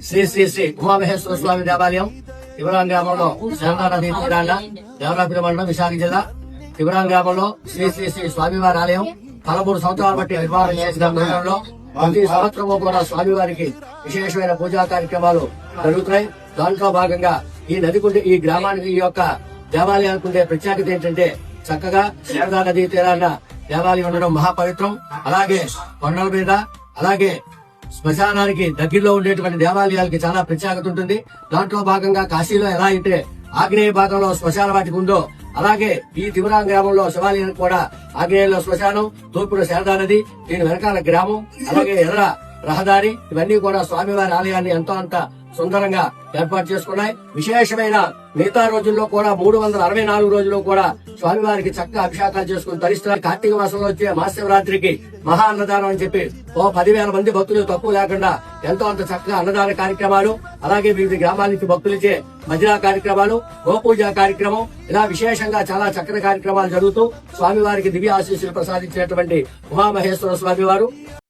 శ్రీ శ్రీ శ్రీ ఉమామహేశ్వర స్వామి దేవాలయం తివరాం గ్రామంలో శాంతా నది తీరాన దేవరాపల్లి మండలం విశాఖ జిల్లా తివరాం గ్రామంలో శ్రీ శ్రీ శ్రీ స్వామివారి ఆలయం పదమూడు సంవత్సరాల బట్టి నిర్మాణం చేసిన మందిరంలో ప్రతి సంవత్సరము కూడా స్వామివారికి విశేషమైన పూజా కార్యక్రమాలు జరుగుతున్నాయి. దాంట్లో భాగంగా ఈ నదికుండే ఈ గ్రామానికి ఈ యొక్క దేవాలయానికి ఉండే ప్రత్యేకత ఏంటంటే చక్కగా శారదా నదీ తీరాన దేవాలయం ఉండడం మహాపవిత్రం. అలాగే కొండల మీద అలాగే శ్మశానానికి దగ్గరలో ఉండేటువంటి దేవాలయాలకి చాలా ప్రత్యేకత ఉంటుంది. దాంట్లో భాగంగా కాశీలో ఎలా అయితే ఆగ్నేయ భాగంలో శ్మశాన వాటికి ఉందో అలాగే ఈ తిమరాం గ్రామంలో శివాలయానికి కూడా ఆగ్నేయంలో శ్మశానం తూర్పులో శారదా నది దీని వెనకాల గ్రామం అలాగే ఎర్ర రహదారి ఇవన్నీ కూడా స్వామివారి ఆలయాన్ని ఎంతో అంత సుందరంగా ఏర్పాటు చేసుకున్నాయి. విశేషమైన మిగతా రోజుల్లో కూడా మూడు వందల అరవై నాలుగు రోజుల్లో కూడా స్వామివారికి చక్కగా అభిషేకాలు చేసుకుని తరిస్తున్నారు. కార్తీక మాసంలో వచ్చే మహాశివరాత్రికి మహా అన్నదానం అని చెప్పి ఓ పదివేల మంది భక్తులు తక్కువ లేకుండా ఎంతో అంత చక్కగా అన్నదాన కార్యక్రమాలు అలాగే వివిధ గ్రామాల నుంచి భక్తులచే మజిలా కార్యక్రమాలు గోపూజ కార్యక్రమం ఇలా విశేషంగా చాలా చక్కని కార్యక్రమాలు జరుగుతూ స్వామివారికి దివ్య ఆశీస్సులు ప్రసాదించినటువంటి ఉమామహేశ్వర స్వామివారు.